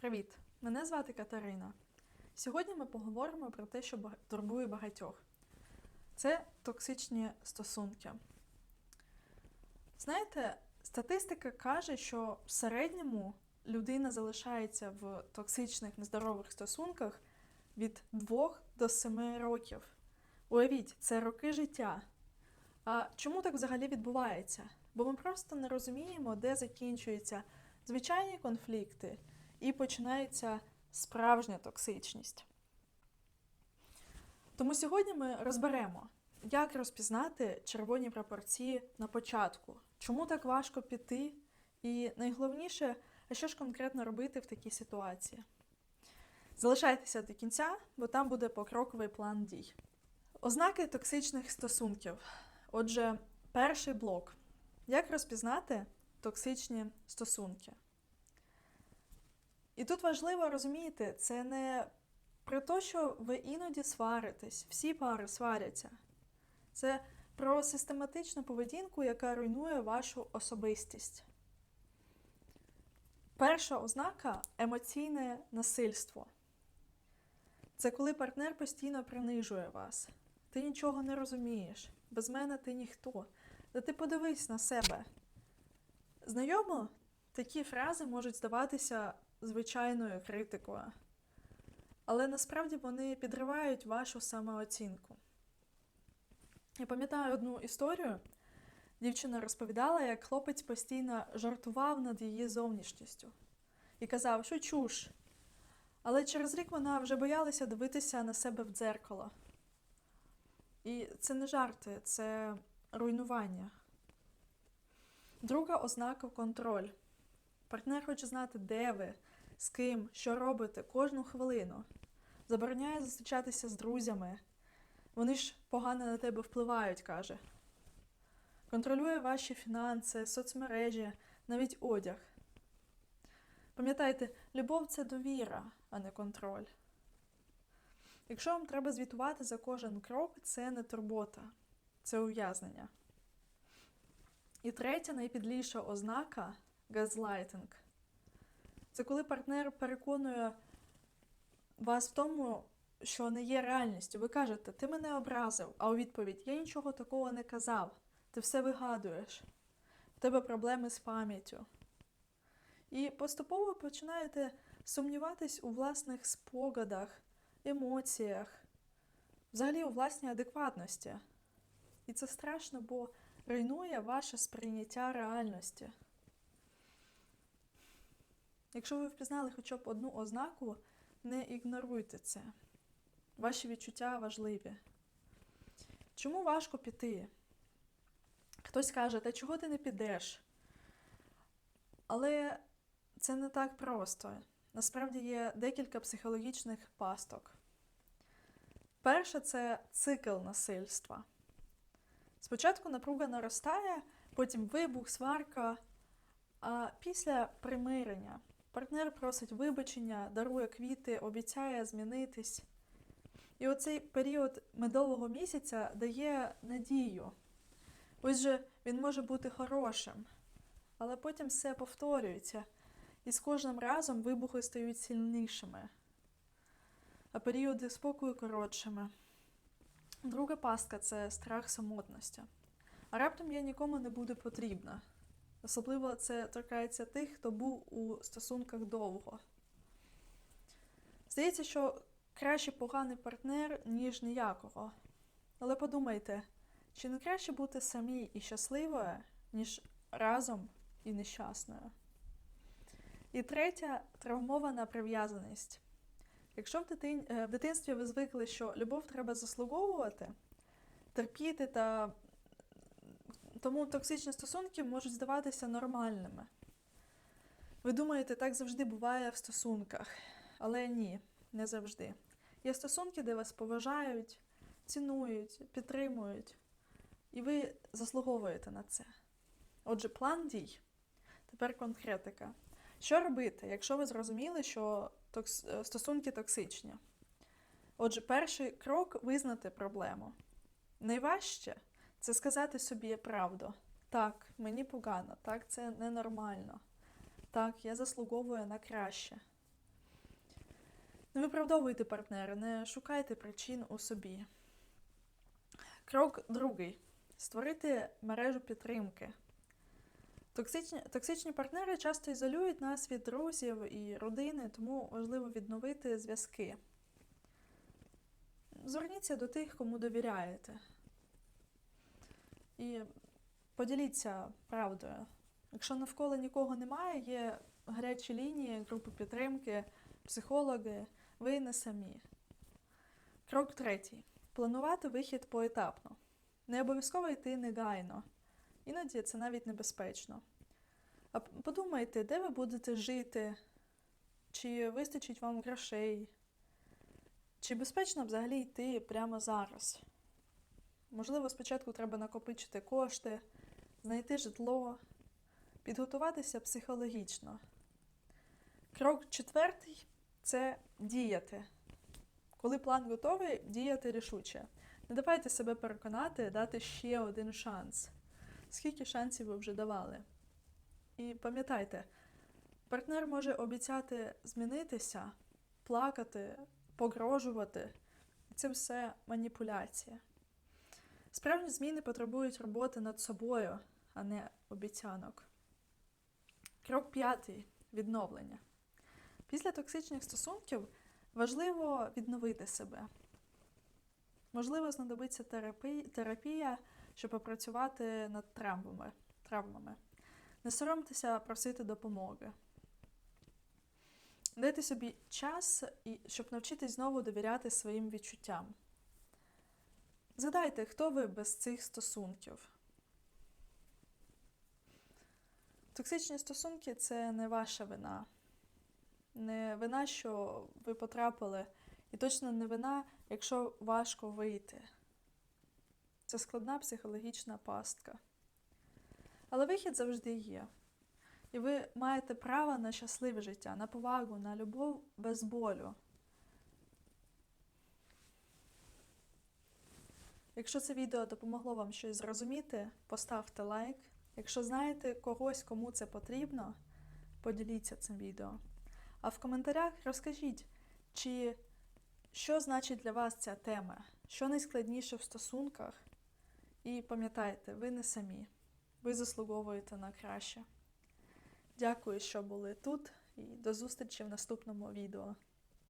Привіт! Мене звати Катерина. Сьогодні ми поговоримо про те, що турбує багатьох. Це токсичні стосунки. Знаєте, статистика каже, що в середньому людина залишається в токсичних нездорових стосунках від 2 до 7 років. Уявіть, це роки життя. А чому так взагалі відбувається? Бо ми просто не розуміємо, де закінчуються звичайні конфлікти і починається справжня токсичність. Тому сьогодні ми розберемо, як розпізнати червоні прапорці на початку, чому так важко піти, і найголовніше, а що ж конкретно робити в такій ситуації. Залишайтеся до кінця, бо там буде покроковий план дій. Ознаки токсичних стосунків. Отже, перший блок. Як розпізнати токсичні стосунки? І тут важливо розуміти, це не про те, що ви іноді сваритесь, всі пари сваряться. Це про систематичну поведінку, яка руйнує вашу особистість. Перша ознака емоційне насильство. Це коли партнер постійно принижує вас. Ти нічого не розумієш. Без мене ти ніхто. Та ти подивись на себе. Знайомо, такі фрази можуть здаватися звичайною критикою, але насправді вони підривають вашу самооцінку. Я пам'ятаю одну історію. Дівчина розповідала, як хлопець постійно жартував над її зовнішністю і казав, що чуш. Але через рік вона вже боялася дивитися на себе в дзеркало. І це не жарти, це руйнування. Друга ознака контроль. Партнер хоче знати, де ви, з ким, що робите кожну хвилину. Забороняє зустрічатися з друзями. Вони ж погано на тебе впливають, каже. Контролює ваші фінанси, соцмережі, навіть одяг. Пам'ятайте, любов це довіра, а не контроль. Якщо вам треба звітувати за кожен крок, це не турбота, це ув'язнення. І третя найпідліша ознака газлайтинг. Це коли партнер переконує вас в тому, що не є реальністю. Ви кажете, ти мене образив, а у відповідь я нічого такого не казав. Ти все вигадуєш. В тебе проблеми з пам'яттю. І поступово починаєте сумніватись у власних спогадах, емоціях, взагалі у власній адекватності. І це страшно, бо руйнує ваше сприйняття реальності. Якщо ви впізнали хоча б одну ознаку, не ігноруйте це. Ваші відчуття важливі. Чому важко піти? Хтось каже, та чого ти не підеш? Але це не так просто. Насправді є декілька психологічних пасток. Перше це цикл насильства. Спочатку напруга наростає, потім вибух, сварка, а після примирення партнер просить вибачення, дарує квіти, обіцяє змінитись. І оцей період медового місяця дає надію. Ось же він може бути хорошим, але потім все повторюється, і з кожним разом вибухи стають сильнішими, а періоди спокою коротшими. Друга пастка це страх самотності. А раптом я нікому не буду потрібна. Особливо це торкається тих, хто був у стосунках довго. Здається, що краще поганий партнер, ніж ніякого. Але подумайте, чи не краще бути самій і щасливою, ніж разом і нещасною? І третя травмована прив'язаність. Якщо в, дитин... е, в дитинстві ви звикли, що любов треба заслуговувати, терпіти та тому токсичні стосунки можуть здаватися нормальними. Ви думаєте, так завжди буває в стосунках, але ні, не завжди. Є стосунки, де вас поважають, цінують, підтримують, і ви заслуговуєте на це. Отже, план дій. Тепер конкретика. Що робити, якщо ви зрозуміли, що токс... е, стосунки токсичні? Отже, перший крок визнати проблему. Найважче це сказати собі правду. Так, мені погано, так, це ненормально. Так, я заслуговую на краще. Не виправдовуйте партнера, не шукайте причин у собі. Крок другий. Створити мережу підтримки. Токсичні, токсичні партнери часто ізолюють нас від друзів і родини, тому важливо відновити зв'язки. Зверніться до тих, кому довіряєте. І поділіться правдою. Якщо навколо нікого немає, є гарячі лінії, групи підтримки, психологи, ви не самі. Крок третій. Планувати вихід поетапно. Не обов'язково йти негайно. Іноді це навіть небезпечно. А подумайте, де ви будете жити, чи вистачить вам грошей, чи безпечно взагалі йти прямо зараз. Можливо, спочатку треба накопичити кошти, знайти житло, підготуватися психологічно. Крок четвертий це діяти. Коли план готовий, діяти рішуче. Не давайте себе переконати, дати ще один шанс. Скільки шансів ви вже давали? І пам'ятайте, партнер може обіцяти змінитися, плакати, погрожувати. Це все маніпуляція. Справжні зміни потребують роботи над собою, а не обіцянок. Крок п'ятий відновлення. Після токсичних стосунків важливо відновити себе. Можливо, знадобиться терапія, щоб попрацювати над травмами. травмами. Не соромтеся просити допомоги. Дайте собі час, щоб навчитись знову довіряти своїм відчуттям. Згадайте, хто ви без цих стосунків. Токсичні стосунки це не ваша вина. Не вина, що ви потрапили, і точно не вина, якщо важко вийти. Це складна психологічна пастка. Але вихід завжди є. І ви маєте право на щасливе життя, на повагу, на любов без болю. Якщо це відео допомогло вам щось зрозуміти, поставте лайк. Якщо знаєте когось, кому це потрібно, поділіться цим відео. А в коментарях розкажіть, чи що значить для вас ця тема, що найскладніше в стосунках. І пам'ятайте, ви не самі, ви заслуговуєте на краще. Дякую, що були тут, і до зустрічі в наступному відео.